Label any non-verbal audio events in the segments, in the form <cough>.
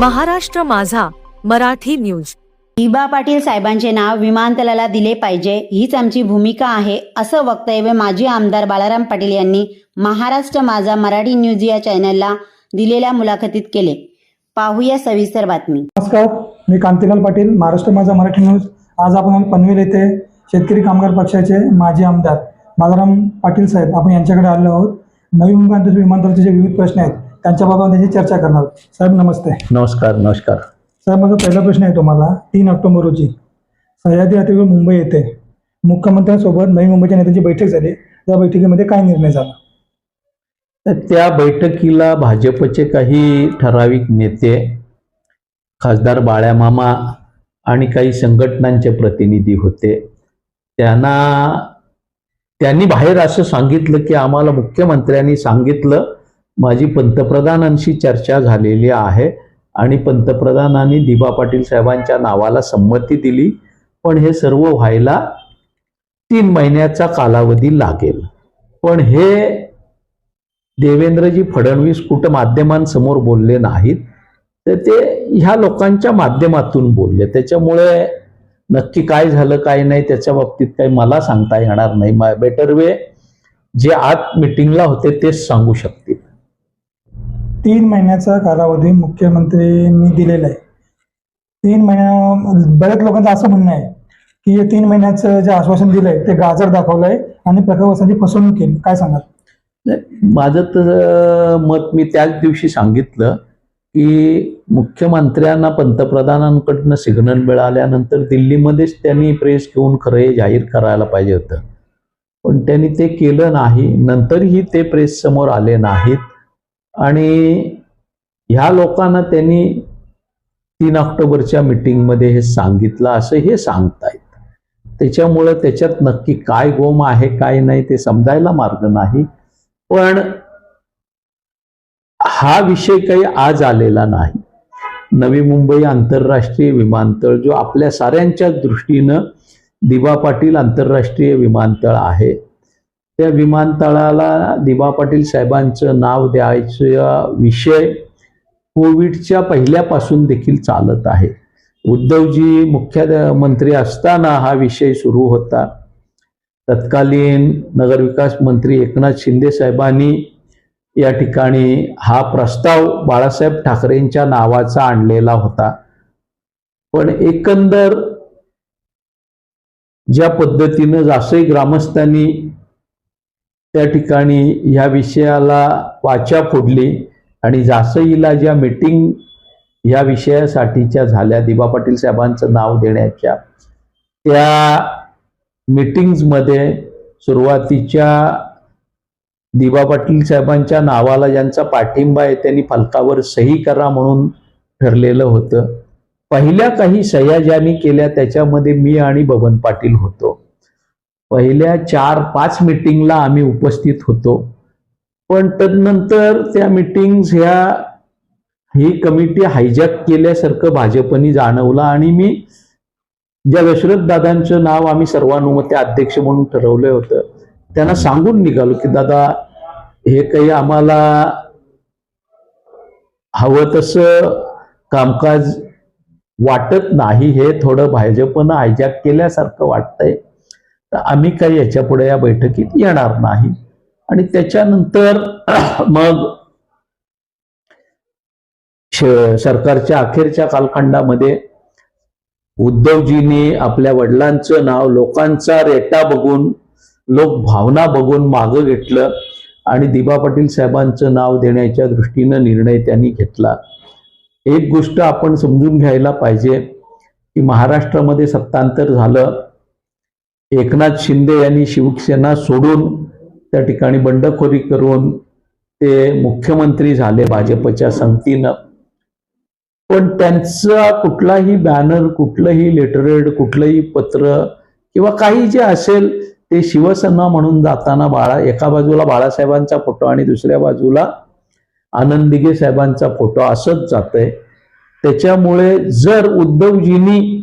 महाराष्ट्र माझा मराठी न्यूज. दिबा पाटील साहेबांचे नाव विमानतळाला दिले पाहिजे हीच आमची भूमिका आहे असं वक्तव्य माजी आमदार बाळाराम पाटील यांनी महाराष्ट्र माझा मराठी न्यूज या चॅनलला दिलेल्या मुलाखतीत केले. पाहूया सविस्तर बातमी. नमस्कार मी कांतीलाल पाटील महाराष्ट्र माझा मराठी न्यूज. आज आपण पनवेल येथे शेतकरी कामगार पक्षाचे माजी आमदार बालाराम पाटील साहेब आपण यांच्याकडे आलो आहोत. नवी मुंबई आंतरराष्ट्रीय विमानतळाचे जे विविध प्रश्न आहेत त्यांच्याबाबत त्यांची चर्चा करणार साहेब नमस्ते. नमस्कार नमस्कार. साहेब माझा पहिला प्रश्न आहे तुम्हाला. तीन ऑक्टोबर रोजी सह्याद्री अतिथीगृह मुंबई येथे मुख्यमंत्र्यांसोबत नवी मुंबईच्या नेत्यांची बैठक झाली. त्या बैठकीमध्ये काय निर्णय झाला? तर त्या बैठकीला भाजपचे काही ठराविक नेते खासदार बाळ्यामामा आणि काही संघटनांचे प्रतिनिधी होते. त्यांना त्यांनी बाहेर असं सांगितलं की आम्हाला मुख्यमंत्र्यांनी सांगितलं माझी पंतप्रधानांशी चर्चा झालेली आहे आणि पंतप्रधानांनी दिबा पाटील साहेबांच्या नावाला संमती दिली पण हे सर्व व्हायला तीन महिन्याचा कालावधी लागेल. पण हे देवेंद्रजी फडणवीस कुठं माध्यमांसमोर बोलले नाहीत तर ते ह्या लोकांच्या माध्यमातून बोलले. त्याच्यामुळे नक्की काय झालं काय नाही त्याच्या बाबतीत काही मला सांगता येणार नाही. बेटर वे जे आत मिटिंगला होते तेच सांगू शकतील. तीन महिन्याचा कालावधी मुख्यमंत्र्यांनी दिलेला आहे. तीन महिन्या बऱ्याच लोकांचं असं म्हणणं आहे की हे तीन महिन्याचं जे आश्वासन दिलंय ते गाजर दाखवलंय आणि प्रकाशवासांची फसवणूक केली. काय सांगाल? माझं तर मत मी त्याच दिवशी सांगितलं की मुख्यमंत्र्यांना पंतप्रधानांकडनं सिग्नल मिळाल्यानंतर दिल्लीमध्येच त्यांनी प्रेस घेऊन खरं हे जाहीर करायला पाहिजे होतं. पण त्यांनी ते केलं नाही. नंतरही ते प्रेस समोर आले नाहीत. आणि ह्या लोकांना त्यांनी तीन ऑक्टोबरच्या मिटिंगमध्ये हे सांगितलं असं हे सांगतायत. त्याच्यामुळं त्याच्यात नक्की काय गोम आहे काय नाही ते समजायला मार्ग नाही. पण हा विषय काही आज आलेला नाही. नवी मुंबई आंतरराष्ट्रीय विमानतळ जो आपल्या साऱ्यांच्या दृष्टीनं दिबा पाटील आंतरराष्ट्रीय विमानतळ आहे त्या विमानतळाला दिबा पाटील साहेबांचं नाव द्यायचा विषय कोविडच्या पहिल्यापासून देखील चालत आहे. उद्धवजी मुख्यमंत्री असताना हा विषय सुरू होता. तत्कालीन नगरविकास मंत्री एकनाथ शिंदे साहेबांनी या ठिकाणी हा प्रस्ताव बाळासाहेब ठाकरेंच्या नावाचा आणलेला होता. पण एकंदर ज्या पद्धतीनं जासई ग्रामस्थांनी त्या ठिकाणी ह्या विषयाला वाचा फोडली आणि जासईला ज्या मीटिंग या विषयासाठीच्या झाल्या दिबा पाटील साहेबांचं नाव देण्याच्या त्या मीटिंग्समध्ये सुरुवातीच्या दिबा पाटील साहेबांच्या नावाला ज्यांचा पाठिंबा आहे त्यांनी फलकावर सही करा म्हणून ठरलेलं होतं. पहिल्या काही सह्या ज्यांनी केल्या त्याच्यामध्ये मी आणि बबन पाटील होतो. पहिल्या चार पाच मिटिंगला आम्ही उपस्थित होतो. पण तदनंतर त्या मिटिंग्स ह्या ही कमिटी हायजॅक केल्यासारखं भाजपनी जाणवलं आणि मी ज्या दशरथ दादांचं नाव आम्ही सर्वानुमते अध्यक्ष म्हणून ठरवलं होतं त्यांना सांगून निघालो की दादा हे काही आम्हाला हवं तसं कामकाज वाटत नाही. हे थोडं भाजपनं हायजॅक केल्यासारखं वाटतंय. तर आम्ही काही याच्यापुढे या बैठकीत येणार नाही. आणि त्याच्यानंतर <clears throat> मग सरकारच्या अखेरच्या कालखंडामध्ये उद्धवजींनी आपल्या वडिलांचं नाव लोकांचा रेटा बघून लोक भावना बघून मागं घेतलं आणि दिबा पाटील साहेबांचं नाव देण्याच्या दृष्टीनं निर्णय त्यांनी घेतला. एक गोष्ट आपण समजून घ्यायला पाहिजे की महाराष्ट्रामध्ये सत्तांतर झालं. एकनाथ शिंदे यांनी शिवसेना सोडून त्या ठिकाणी बंडखोरी करून ते मुख्यमंत्री झाले भाजपच्या संगतीनं. पण त्यांचा कुठलाही बॅनर कुठलंही लेटरेड कुठलंही पत्र किंवा काही जे असेल ते शिवसेना म्हणून जाताना बाळा एका बाजूला बाळासाहेबांचा फोटो आणि दुसऱ्या बाजूला आनंद दिघे साहेबांचा फोटो असंच जातंय. त्याच्यामुळे जर उद्धवजींनी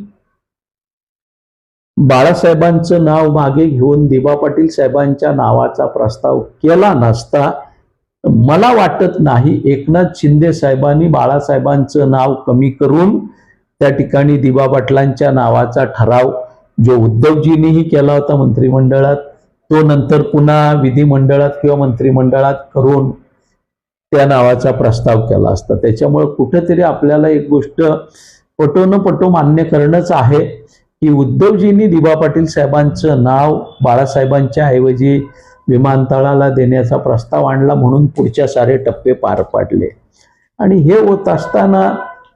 बाळासाहेबांचं नाव मागे घेऊन दिबा पाटील साहेबांच्या नावाचा प्रस्ताव केला नसता मला वाटत नाही एकनाथ शिंदे साहेबांनी बाळासाहेबांचं नाव कमी करून त्या ठिकाणी दिबा पाटलांच्या नावाचा ठराव जो उद्धवजींनीही केला होता मंत्रिमंडळात तो नंतर पुन्हा विधिमंडळात किंवा मंत्रिमंडळात करून त्या नावाचा प्रस्ताव केला असता. त्याच्यामुळे कुठेतरी आपल्याला एक गोष्ट पटो न पटो मान्य करणंच आहे. की उद्धवजींनी दिबा पाटील साहेबांचं नाव बाळासाहेबांच्या ऐवजी विमानतळाला देण्याचा प्रस्ताव आणला म्हणून पुढच्या सारे टप्पे पार पाडले. आणि हे होत असताना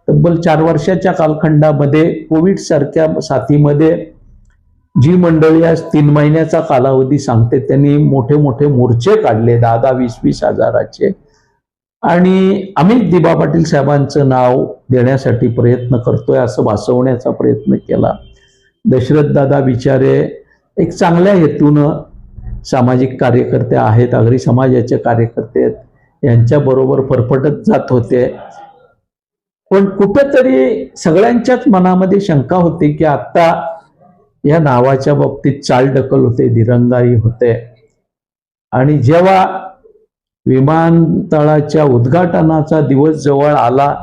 तब्बल चार वर्षाच्या कालखंडामध्ये कोविड सारख्या साथीमध्ये जी मंडळी आज तीन महिन्याचा कालावधी सांगते त्यांनी मोठे मोठे मोर्चे काढले दहा दहा वीस वीस हजाराचे. आणि आम्ही दिबा पाटील साहेबांचं नाव देण्यासाठी प्रयत्न करतोय असं भासवण्याचा प्रयत्न केला. दशरथदादा विचारे एक चांगल्या हेतूनं सामाजिक कार्यकर्ते आहेत अगरी समाजाचे कार्यकर्ते आहेत यांच्याबरोबर फरफटत जात होते. पण कुठेतरी सगळ्यांच्याच मनामध्ये शंका होती की आता या नावाच्या बाबतीत चालढकल होते दिरंगाई होते. आणि जेव्हा विमानतळाच्या उद्घाटनाचा दिवस जवळ आला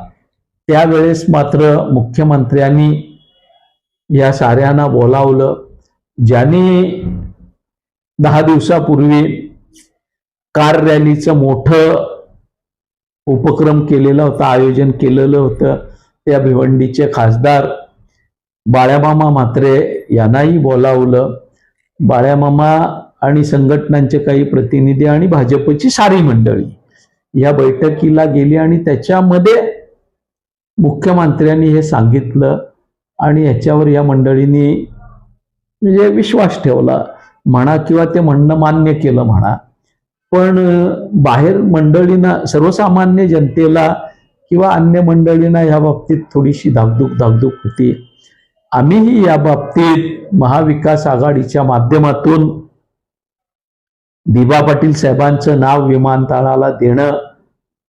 त्यावेळेस मात्र मुख्यमंत्र्यांनी या साऱ्यांना बोलावलं. ज्यांनी दहा दिवसापूर्वी कार रॅलीचं मोठं उपक्रम केलेला होता आयोजन केलेलं होतं त्या भिवंडीचे खासदार बाळ्यामामा म्हात्रे यांनाही बोलावलं. बाळ्यामामा आणि संघटनांचे काही प्रतिनिधी आणि भाजपची सारी मंडळी या बैठकीला गेली आणि त्याच्यामध्ये मुख्यमंत्र्यांनी हे सांगितलं. आणि याच्यावर या मंडळींनी म्हणजे विश्वास ठेवला. म्हणा किंवा ते म्हणणं मान्य केलं म्हणा. पण बाहेर मंडळींना सर्वसामान्य जनतेला किंवा अन्य मंडळींना या बाबतीत थोडीशी धाकधूक धाकधूक होती. आम्हीही या बाबतीत महाविकास आघाडीच्या माध्यमातून दिबा पाटील साहेबांचं नाव विमानतळाला देणं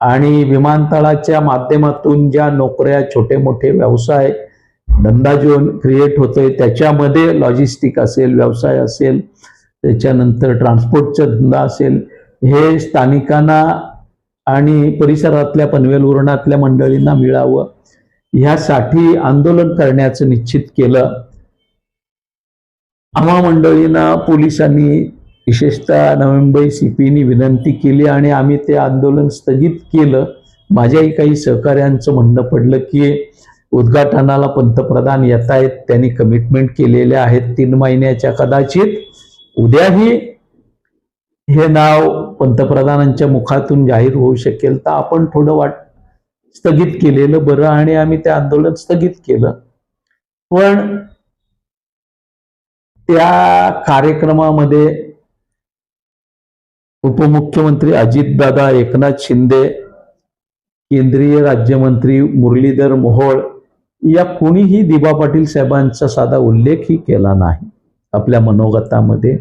आणि विमानतळाच्या माध्यमातून ज्या नोकऱ्या छोटे मोठे व्यवसाय धंदा जो क्रिएट होतोय. त्याच्यामध्ये लॉजिस्टिक असेल व्यवसाय असेल त्याच्यानंतर ट्रान्सपोर्टचा धंदा असेल. हे स्थानिकांना आणि परिसरातल्या पनवेल उरणातल्या मंडळींना मिळावं. ह्यासाठी आंदोलन करण्याचं निश्चित केलं. आम्हा मंडळींना पोलिसांनी विशेषतः नवी मुंबई सीपीनी विनंती केली आणि आम्ही ते आंदोलन स्थगित केलं. माझ्याही काही सहकाऱ्यांचं म्हणणं पडलं की उद्घाटनाला पंतप्रधान येत आहेत त्यांनी कमिटमेंट केलेले आहेत तीन महिन्याच्या कदाचित. उद्याही हे नाव पंतप्रधानांच्या मुखातून जाहीर होऊ शकेल. तर आपण थोडं वाट स्थगित केलेलं बरं आणि आम्ही ते आंदोलन स्थगित केलं. पण त्या कार्यक्रमामध्ये उपमुख्यमंत्री अजितदादा एकनाथ शिंदे केंद्रीय राज्यमंत्री मुरलीधर मोहोळ या कोणीही दिबा पाटील साहेबांचा साधा उल्लेखही केला नाही. आपल्या मनोगतामध्ये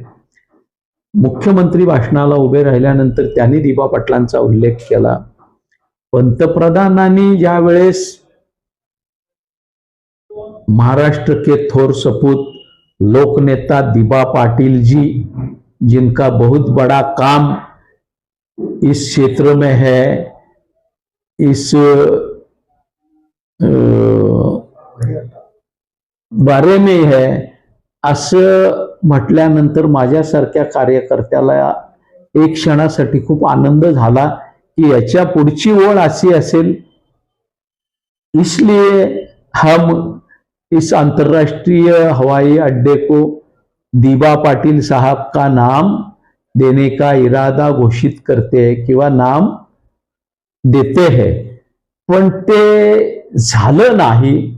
मुख्यमंत्री भाषणाला उभे राहिल्यानंतर त्यांनी दिबा पाटलांचा उल्लेख केला. पंतप्रधानांनी ज्या वेळेस महाराष्ट्र के थोर सपूत लोकनेता दिबा पाटिल जी जिनका बहुत बड़ा काम इस क्षेत्र में है इस आ, बारे में है असं म्हटल्यानंतर माझ्यासारख्या कार्यकर्त्याला एक क्षणासाठी खूप आनंद झाला की याच्या पुढची ओळ अशी असेल. इसलिए हम इस अंतर्राष्ट्रीय हवाई अड्डे को दीबा पाटिल साहब का नाम देने का इरादा घोषित करते है किंवा नाम देते है. पण ते झालं नाही.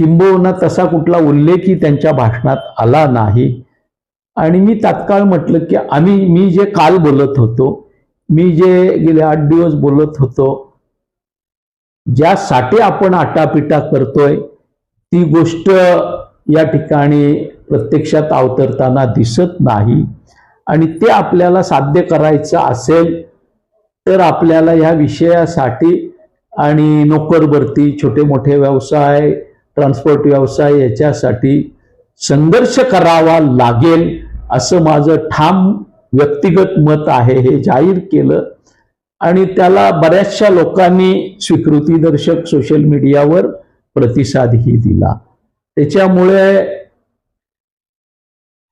किंबहुना तसा कुठला उल्लेखही त्यांच्या भाषणात आला नाही. आणि मी तात्काळ म्हटलं की आम्ही मी जे काल बोलत होतो मी जे गेले आठ दिवस बोलत होतो ज्यासाठी आपण आटापिटा करतोय ती गोष्ट या ठिकाणी प्रत्यक्षात अवतरताना दिसत नाही. आणि ते आपल्याला साध्य करायचं असेल तर आपल्याला ह्या विषयासाठी आणि नोकरभरती छोटे मोठे व्यवसाय ट्रान्सपोर्ट व्यवसाय याच्यासाठी संघर्ष करावा लागेल असं माझं ठाम व्यक्तिगत मत आहे हे जाहीर केलं. आणि त्याला बऱ्याचशा लोकांनी स्वीकृतीदर्शक सोशल मीडियावर प्रतिसादही दिला. त्याच्यामुळे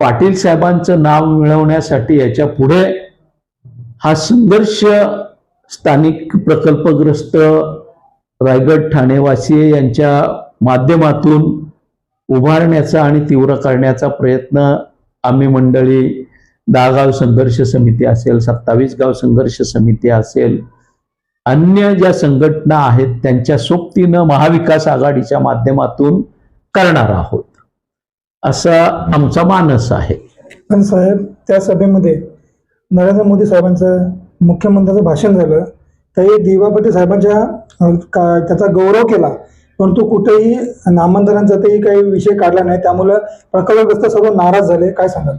पाटील साहेबांचं नाव मिळवण्यासाठी याच्यापुढे हा संघर्ष स्थानिक प्रकल्पग्रस्त रायगड ठाणेवासी यांच्या माध्यमातून उभारण्याचा आणि तीव्र करण्याचा प्रयत्न आम्ही मंडळी दहा गाव संघर्ष समिती असेल सत्तावीस गाव संघर्ष समिती असेल अन्य ज्या संघटना आहेत त्यांच्या सोबतीनं महाविकास आघाडीच्या माध्यमातून करणार आहोत. असा आमचा मानस आहे. पण साहेब त्या सभेमध्ये नरेंद्र मोदी साहेबांचं मुख्यमंत्र्याचं भाषण झालं. तरी दिवा साहेबांच्या का त्याचा गौरव केला. परंतु कुठेही नामांतरांचा तेही काही विषय काढला नाही. त्यामुळं प्रकल्पग्रस्त सर्व नाराज झाले. काय सांगाल?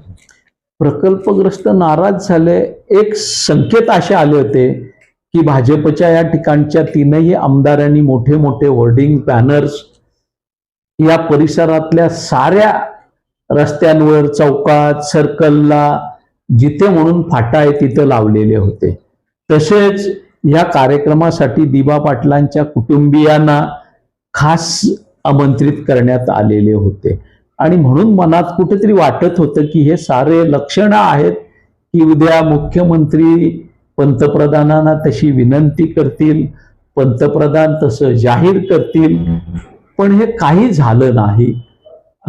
प्रकल्पग्रस्त नाराज झाले. एक संकेत असे आले होते की भाजपच्या या ठिकाणच्या तीनही आमदारांनी मोठे मोठे होर्डिंग बॅनर्स या परिसरातल्या साऱ्या रस्त्यांवर चौकात सर्कलला जिथे म्हणून फाटा आहे तिथं लावलेले होते. तसेच या कार्यक्रमासाठी दिबा पाटलांच्या कुटुंबियांना खास आमंत्रित करण्यात आलेले होते. आणि म्हणून मनात कुठेतरी वाटत होतं की हे सारे लक्षणं आहेत की उद्या मुख्यमंत्री पंतप्रधानांना तशी विनंती करतील पंतप्रधान तसं जाहीर करतील. पण हे काही झालं नाही.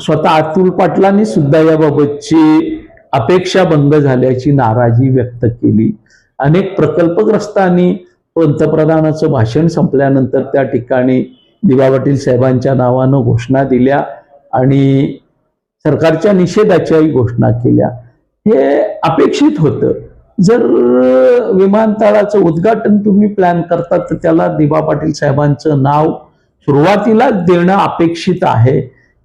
स्वतः अतुल पाटलांनी सुद्धा याबाबतची अपेक्षा भंग झाल्याची नाराजी व्यक्त केली. अनेक प्रकल्पग्रस्तांनी पंतप्रधानाचं भाषण संपल्यानंतर त्या ठिकाणी दिवा पाटील साहेबांच्या नावानं घोषणा दिल्या आणि सरकारच्या निषेधाच्याही घोषणा केल्या. हे अपेक्षित होतं. जर विमानतळाचं उद्घाटन तुम्ही प्लॅन करता तर त्याला दिबा पाटील साहेबांचं नाव सुरुवातीलाच देणं अपेक्षित आहे.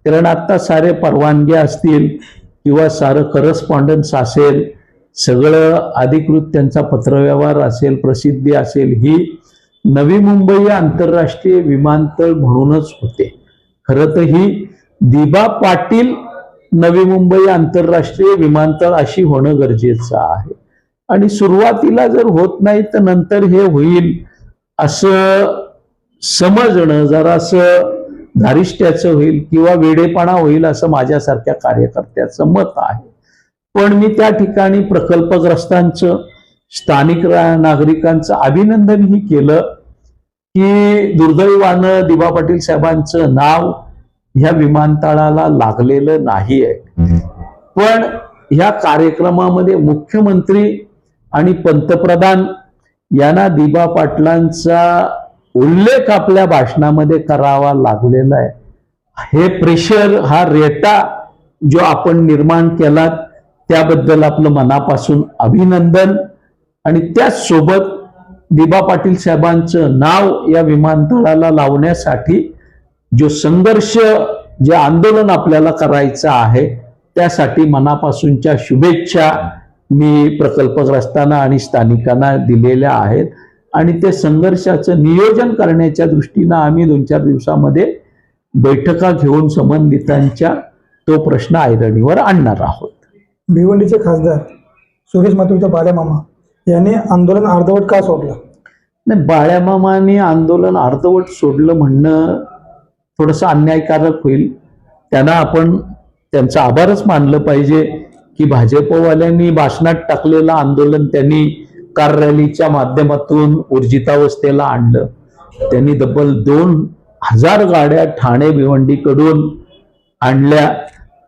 कारण आत्ता सारे परवानग्या असतील किंवा सारं करस्पॉन्डन्स असेल सगळं अधिकृत त्यांचा पत्रव्यवहार असेल प्रसिद्धी असेल ही नवी मुंबई आंतरराष्ट्रीय विमानतळ म्हणूनच होते. खरं तर ही दिबा पाटील नवी मुंबई आंतरराष्ट्रीय विमानतळ अशी होणं गरजेचं आहे. आणि सुरुवातीला जर होत नाही तर नंतर हे होईल असं समजणं जरासं धारिष्ट्याचं होईल किंवा वेडेपणा होईल असं माझ्यासारख्या कार्यकर्त्याचं मत आहे. पण मी त्या ठिकाणी प्रकल्पग्रस्तांचं स्थानिक नागरिकांचं अभिनंदनही केलं की दुर्दैवानं दिबा पाटील साहेबांचं नाव ह्या विमानतळाला लागलेलं नाही आहे पण ह्या कार्यक्रमामध्ये मुख्यमंत्री आणि पंतप्रधान यांना दिबा पाटलांचा उल्लेख आपल्या भाषणामध्ये करावा लागलेला आहे. हे प्रेशर हा रेटा जो आपण निर्माण केला त्याबद्दल आपलं मनापासून अभिनंदन. आणि त्याचसोबत दिबा पाटील साहेबांचं नाव या विमानतळाला लावण्यासाठी जो संघर्ष जे आंदोलन आपल्याला करायचं आहे त्यासाठी मनापासूनच्या शुभेच्छा मी प्रकल्पग्रस्तांना आणि स्थानिकांना दिलेल्या आहेत. आणि ते संघर्षाचं नियोजन करण्याच्या दृष्टीनं आम्ही दोन चार दिवसामध्ये बैठका घेऊन संबंधितांच्या तो प्रश्न ऐरणीवर आणणार आहोत. भिवंडीचे खासदार सुरेश मातुरचा बाल्यामामा यांनी आंदोलन अर्धवट का सोडलं? नाही बाळ्यामामाने आंदोलन अर्धवट सोडलं म्हणणं थोडंसं अन्यायकारक होईल. त्यांना आपण त्यांचा आभारच मानलं पाहिजे की भाजपवाल्यांनी भाषणात टाकलेलं आंदोलन त्यांनी कार रॅलीच्या माध्यमातून ऊर्जितावस्थेला आणलं. त्यांनी तब्बल दोन हजार गाड्या ठाणे भिवंडीकडून आणल्या.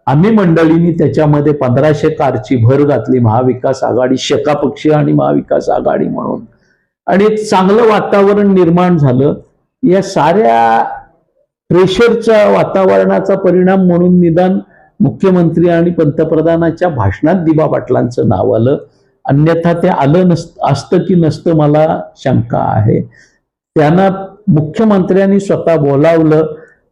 आम्ही मंडळींनी त्याच्यामध्ये पंधराशे कारची भर घातली महाविकास आघाडी शेका पक्ष आणि महाविकास आघाडी म्हणून. आणि चांगलं वातावरण निर्माण झालं. या साऱ्या प्रेशरच्या वातावरणाचा परिणाम म्हणून निदान मुख्यमंत्री आणि पंतप्रधानाच्या भाषणात दिबा पाटलांचं नाव आलं. अन्यथा ते आलं नस असतं की नसतं मला शंका आहे. त्यांना मुख्यमंत्र्यांनी स्वतः बोलावलं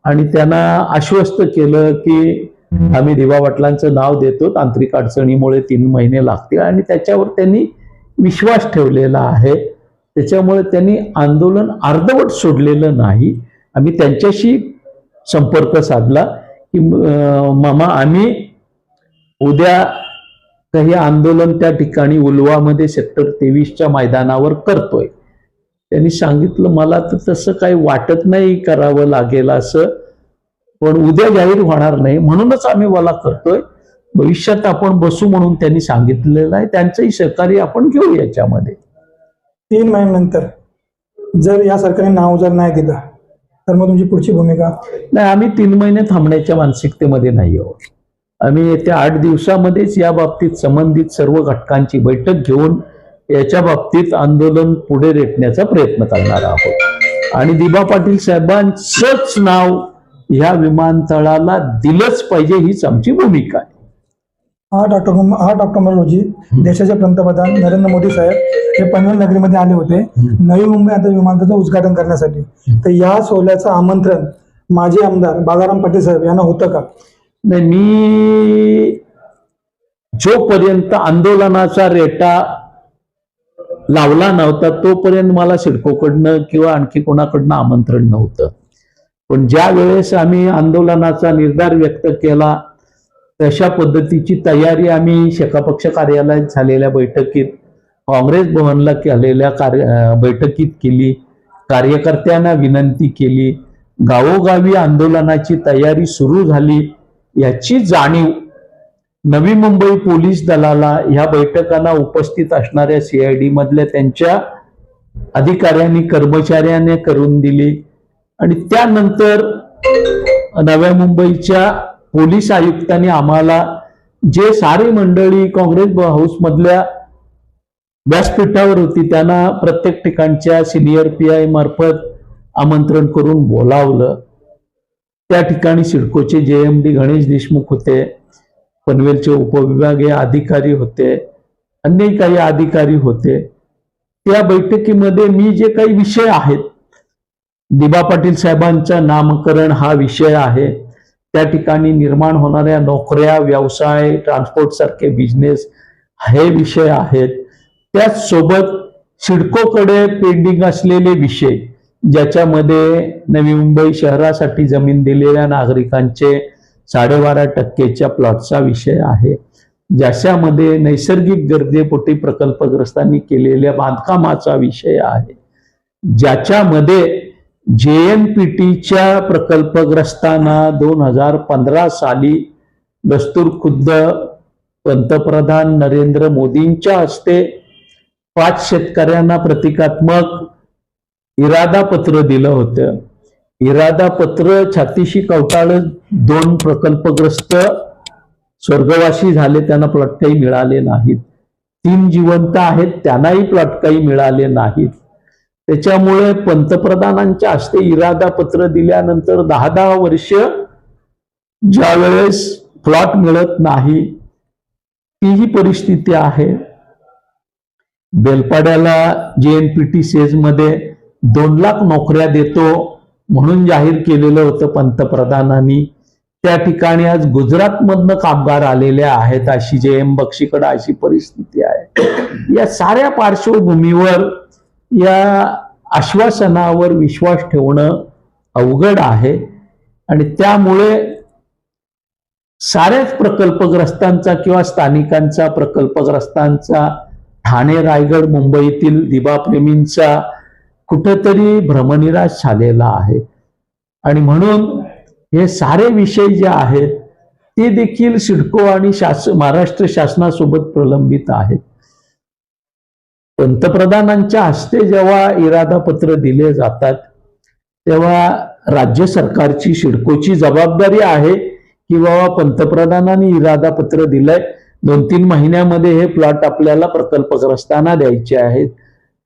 आणि त्यांना आश्वस्त केलं की आम्ही दिवा पाटलांचं नाव देतो. तांत्रिक अडचणीमुळे तीन महिने लागतील आणि त्याच्यावर त्यांनी विश्वास ठेवलेला आहे. त्याच्यामुळे त्यांनी आंदोलन अर्धवट सोडलेलं नाही. आम्ही त्यांच्याशी संपर्क साधला की मामा आम्ही उद्या काही आंदोलन त्या ठिकाणी उलवामध्ये सेक्टर तेवीसच्या मैदानावर करतोय. त्यांनी सांगितलं मला तर तसं काही वाटत नाही करावं लागेल असं. पण उद्या जाहीर होणार नाही. म्हणूनच आम्ही मला करतोय. भविष्यात आपण बसू म्हणून त्यांनी सांगितलेलं आहे. त्यांचंही सहकार्य आपण घेऊ याच्यामध्ये. तीन महिन्यानंतर जर या सरकारने नाव जर नाही दिलं तर मग तुमची पुढची भूमिका? नाही आम्ही तीन महिने थांबण्याच्या मानसिकतेमध्ये नाही आहोत. आम्ही येत्या आठ दिवसामध्येच या बाबतीत संबंधित सर्व घटकांची बैठक घेऊन याच्या बाबतीत आंदोलन पुढे रेटण्याचा प्रयत्न करणार आहोत. आणि दिबा पाटील साहेबांचंच नाव ह्या विमानतळाला दिलंच पाहिजे हीच आमची भूमिका आहे. आठ ऑक्टोबर आठ ऑक्टोबर रोजी देशाचे पंतप्रधान नरेंद्र मोदी साहेब हे पनवेल नगरीमध्ये आले होते. नवी मुंबई आंतर विमानतळाचं उद्घाटन करण्यासाठी. तर या सोहळ्याचं आमंत्रण माजी आमदार बालाराम पाटील साहेब यांना होतं का? नाही मी जोपर्यंत आंदोलनाचा रेटा लावला नव्हता तोपर्यंत मला सिडकोकडनं किंवा आणखी कोणाकडनं आमंत्रण नव्हतं. पण ज्या वेळेस आम्ही आंदोलनाचा निर्धार व्यक्त केला तशा पद्धतीची तयारी आम्ही शेकापक्ष कार्यालयात झालेल्या बैठकीत काँग्रेस भवनला केलेल्या कार्य बैठकीत केली. कार्यकर्त्यांना विनंती केली. गावोगावी आंदोलनाची तयारी सुरू झाली. याची जाणीव नवी मुंबई पोलीस दलाला ह्या बैठकांना उपस्थित असणाऱ्या सीआयडी मधल्या त्यांच्या अधिकाऱ्यांनी कर्मचाऱ्याने करून दिली. आणि त्यानंतर नव्या मुंबईच्या पोलीस आयुक्तांनी आम्हाला जे सारी मंडळी काँग्रेस हाऊसमधल्या व्यासपीठावर होती त्यांना प्रत्येक ठिकाणच्या सिनियर पी आय मार्फत आमंत्रण करून बोलावलं. त्या ठिकाणी सिडकोचे जे एम डी गणेश देशमुख होते पनवेलचे उपविभागीय अधिकारी होते अन्य काही अधिकारी होते. त्या बैठकीमध्ये मी जे काही विषय आहेत दिबा पाटील साहेबांचं नामकरण हा विषय आहे. त्या ठिकाणी निर्माण होणाऱ्या नोकऱ्या व्यवसाय ट्रान्सपोर्ट सारखे बिझनेस हे विषय आहेत. त्याचसोबत सिडकोकडे पेंडिंग असलेले विषय ज्याच्यामध्ये नवी मुंबई शहरासाठी जमीन दिलेल्या नागरिकांचे साडेबारा टक्केच्या प्लॉटचा विषय आहे. ज्याच्यामध्ये नैसर्गिक गरजेपोटी प्रकल्पग्रस्तांनी केलेल्या बांधकामाचा विषय आहे. ज्याच्यामध्ये जे एन पी टीच्या प्रकल्पग्रस्तांना दोन हजार पंधरा साली दस्तूर खुद्द पंतप्रधान नरेंद्र मोदींच्या हस्ते पाच शेतकऱ्यांना प्रतिकात्मक इरादा पत्र दिलं होतं. इरादा पत्र छातीशी कवटाळत दोन प्रकल्पग्रस्त स्वर्गवासी झाले त्यांना प्लॉट काही मिळाले नाहीत. तीन जिवंत आहेत त्यांनाही प्लॉट काही मिळाले नाहीत. त्याच्यामुळे पंतप्रधानांच्या हस्ते इरादा पत्र दिल्यानंतर दहा दहा वर्ष ज्या वेळेस प्लॉट मिळत नाही तीही परिस्थिती आहे. बेलपाड्याला जे एन पी टी सेजमध्ये दोन लाख नोकऱ्या देतो म्हणून जाहीर केलेलं होतं पंतप्रधानांनी. त्या ठिकाणी आज गुजरातमधनं कामगार आलेले आहेत अशी जे एम बक्षीकडे अशी परिस्थिती आहे. या साऱ्या पार्श्वभूमीवर या आश्वासनावर विश्वास ठेवणं अवघड आहे. आणि त्यामुळे साऱ्याच प्रकल्पग्रस्तांचा किंवा स्थानिकांचा प्रकल्पग्रस्तांचा ठाणे रायगड मुंबईतील दिबाप्रेमींचा कुठंतरी भ्रमनिराश झालेला आहे. आणि म्हणून हे सारे विषय जे आहेत ते देखील सिडको आणि शास महाराष्ट्र शासनासोबत प्रलंबित आहेत. पंतप्रधानांच्या हस्ते जेव्हा इरादापत्र दिले जातात तेव्हा राज्य सरकारची शिडकोची जबाबदारी आहे की बाबा पंतप्रधानांनी इरादापत्र दिलंय दोन तीन महिन्यामध्ये हे प्लॉट आपल्याला प्रकल्पग्रस्तांना द्यायचे आहेत.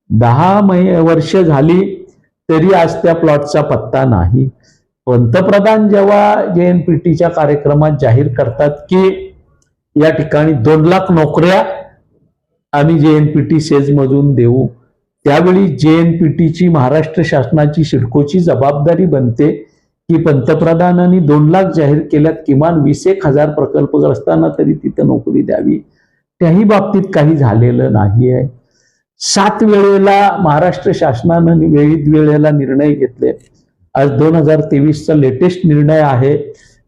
दहा महि वर्ष झाली तरी आज त्या प्लॉटचा पत्ता नाही. पंतप्रधान जेव्हा जे एन पी टीच्या कार्यक्रमात जाहीर करतात की या ठिकाणी दोन लाख नोकऱ्या आम्ही जे एन पी टी सेजमधून देऊ त्यावेळी जे एन पी टीची महाराष्ट्र शासनाची सिडकोची जबाबदारी बनते की पंतप्रधानांनी दोन लाख जाहीर केल्यात किमान वीस एक हजार प्रकल्पग्रस्तांना तरी तिथं नोकरी द्यावी. त्याही बाबतीत काही झालेलं नाही आहे सात वेळेला महाराष्ट्र शासनानं वेळीत वेळेला निर्णय घेतले. आज दोन हजार तेवीसचा लेटेस्ट निर्णय आहे.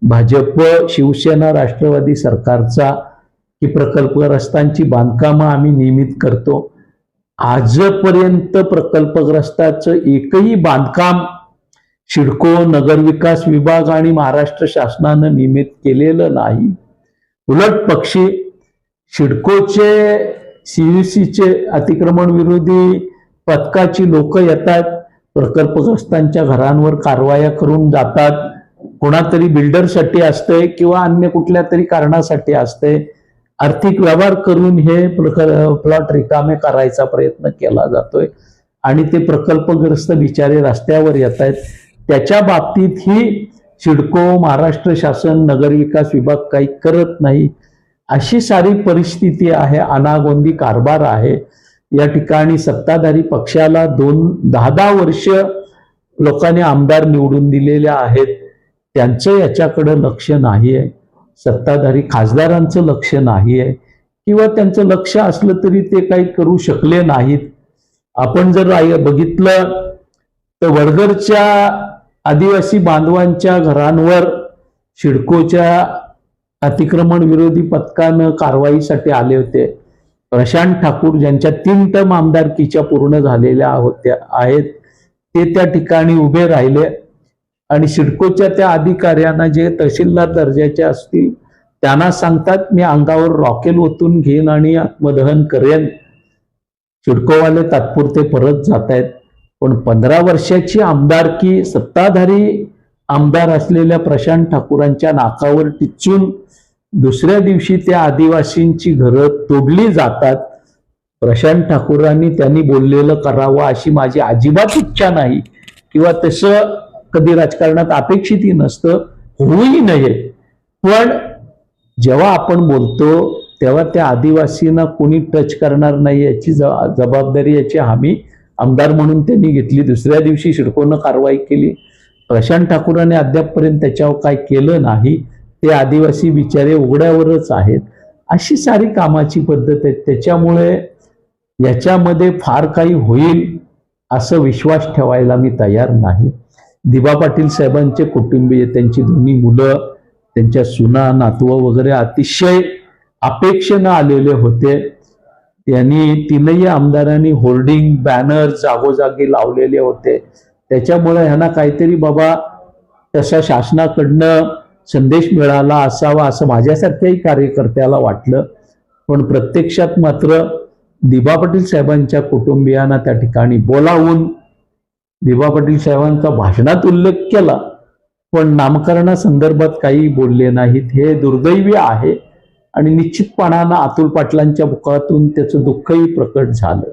भाजप शिवसेना राष्ट्रवादी सरकारचा की प्रकल्पग्रस्तांची बांधकामं आम्ही नियमित करतो. आजपर्यंत प्रकल्पग्रस्ताचं एकही बांधकाम सिडको नगरविकास विभाग आणि महाराष्ट्र शासनानं नियमित केलेलं नाही. उलट पक्षी सिडकोचे सीयूसीचे अतिक्रमण विरोधी पथकाची लोक येतात प्रकल्पग्रस्तांच्या घरांवर कारवाया करून जातात. कोणातरी बिल्डरसाठी असते किंवा अन्य कुठल्या तरी कारणासाठी असते आर्थिक व्यवहार करून हे प्लॉट रिकामे करायचा प्रयत्न केला जातोय. आणि ते प्रकल्पग्रस्त बिचारे रस्त्यावर येत आहेत. त्याच्या बाबतीत ही सिडको महाराष्ट्र शासन नगरविकास विभाग काही करत नाही. अशी सारी परिस्थिती आहे अनागोंदी कारभार आहे. या ठिकाणी सत्ताधारी पक्षाला दोन दहा दहा वर्ष लोकांनी आमदार निवडून दिलेले आहेत. त्यांचं याच्याकडं लक्ष नाही आहे सत्ताधारी खासदारांचं लक्ष नाही आहे किंवा त्यांचं लक्ष असलं तरी ते काही करू शकले नाहीत. आपण जर बघितलं तर वडगरच्या आदिवासी बांधवांच्या घरांवर शिडकोच्या अतिक्रमण विरोधी पथकानं कारवाईसाठी आले होते. प्रशांत ठाकूर ज्यांच्या तीन टर्म आमदारकीच्या पूर्ण झालेल्या होत्या आहेत ते त्या ठिकाणी उभे राहिले. आणि सिडकोच्या त्या अधिकाऱ्यांना जे तहसीलदार दर्जाचे असतील त्यांना सांगतात मी अंगावर रॉकेल ओतून घेईन आणि आत्मदहन करेन. सिडकोवाले तात्पुरते परत जात आहेत पण पंधरा वर्षाची आमदारकी सत्ताधारी आमदार असलेल्या प्रशांत ठाकूरांच्या नाकावर टिचून दुसऱ्या दिवशी त्या आदिवासींची घरं तोडली जातात. प्रशांत ठाकूरांनी त्यांनी बोललेलं करावं अशी माझी अजिबात इच्छा नाही. किंवा तसं कधी राजकारणात अपेक्षितही नसतं होऊही नये. पण जेव्हा आपण बोलतो तेव्हा त्या आदिवासींना कोणी टच करणार नाही याची ज- जबाबदारी याची हमी आमदार म्हणून त्यांनी घेतली. दुसऱ्या दिवशी शिडकोनं कारवाई केली. प्रशांत ठाकूरांनी अद्यापपर्यंत त्याच्यावर काय केलं नाही ते आदिवासी बिचारे उघड्यावरच आहेत. अशी सारी कामाची पद्धत आहे त्याच्यामुळे याच्यामध्ये फार काही होईल असं विश्वास ठेवायला मी तयार नाही. दिबा पाटील साहेबांचे कुटुंबीय त्यांची दोन्ही मुलं त्यांच्या सुना नातवं वगैरे अतिशय अपेक्षेनं आलेले होते. त्यांनी तीनही आमदारांनी होर्डिंग बॅनर जागोजागी लावलेले होते. त्याच्यामुळे ह्यांना काहीतरी बाबा तसा शासनाकडनं संदेश मिळाला असावा असं माझ्यासारख्याही कार्यकर्त्याला वाटलं. पण प्रत्यक्षात मात्र दिबा पाटील साहेबांच्या कुटुंबियांना त्या ठिकाणी बोलावून दिबा पाटील साहेबांचा भाषणात उल्लेख केला पण नामकरणासंदर्भात काही बोलले नाहीत. हे दुर्दैवी आहे आणि निश्चितपणानं अतुल पाटलांच्या मुखातून त्याचं दुःखही प्रकट झालं.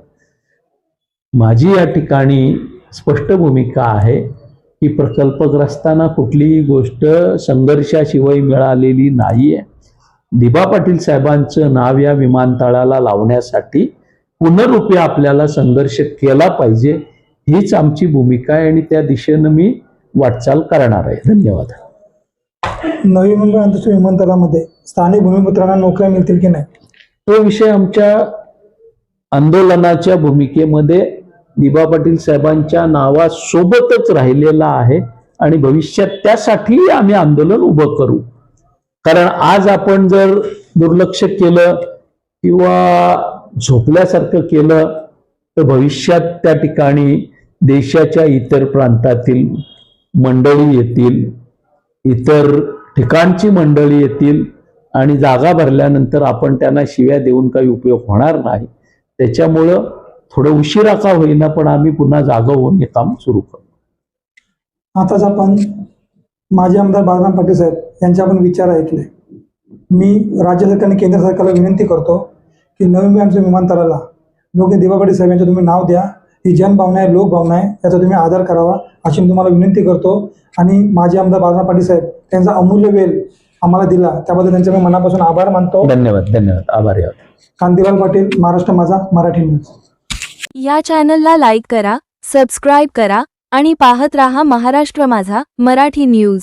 माझी या ठिकाणी स्पष्ट भूमिका आहे की प्रकल्पग्रस्तांना कुठलीही गोष्ट संघर्षाशिवाय मिळालेली नाहीये. दिबा पाटील साहेबांचं नाव या विमानतळाला लावण्यासाठी पुनरुपी आपल्याला संघर्ष केला पाहिजे. हीच आमची भूमिका आहे आणि त्या दिशेनं मी वाटचाल करणार आहे. धन्यवाद. नवी मुंबई आंतरराष्ट्रीय विमानतळामध्ये स्थानिक भूमिपुत्रांना नोकऱ्या मिळतील की नाही? तो विषय आमच्या आंदोलनाच्या भूमिकेमध्ये दिबा पाटील साहेबांच्या नावासोबतच राहिलेला आहे आणि भविष्यात त्यासाठी आम्ही आंदोलन उभं करू. कारण आज आपण जर दुर्लक्ष केलं किंवा झोपल्यासारखं केलं तर भविष्यात त्या ठिकाणी देशाच्या इतर प्रांतातील मंडळी येतील इतर ठिकाणची मंडळी येतील आणि जागा भरल्यानंतर आपण त्यांना शिव्या देऊन काही उपयोग होणार नाही. त्याच्यामुळं थोडं उशिरा का होईना पण आम्ही पुन्हा जागा होऊन हे काम सुरू करू आताच आपण माजी आमदार बाळराम पाटील साहेब यांचे आपण विचार ऐकले. मी राज्य सरकार आणि केंद्र सरकारला विनंती करतो की नवीन आमच्या विमानतळाला लोक दिवा पाटील साहेब यांचं तुम्ही नाव द्या. ही जनभावना आहे लोकभावना आहे याचा तुम्ही आदर करावा अशी मी तुम्हाला विनंती करतो. आणि माजी आमदार बाळराम पाटील साहेब त्यांचा अमूल्य वेळ आम्हाला दिला. त्याबद्दल त्यांचे मी मनापासून आभार मानतो. धन्यवाद धन्यवाद. आभारी आहोत कांतीलाल पाटील महाराष्ट्र माझा मराठी न्यूज. या चॅनलला लाईक करा सबस्क्राईब करा आणि पाहत रहा महाराष्ट्र माझा मराठी न्यूज.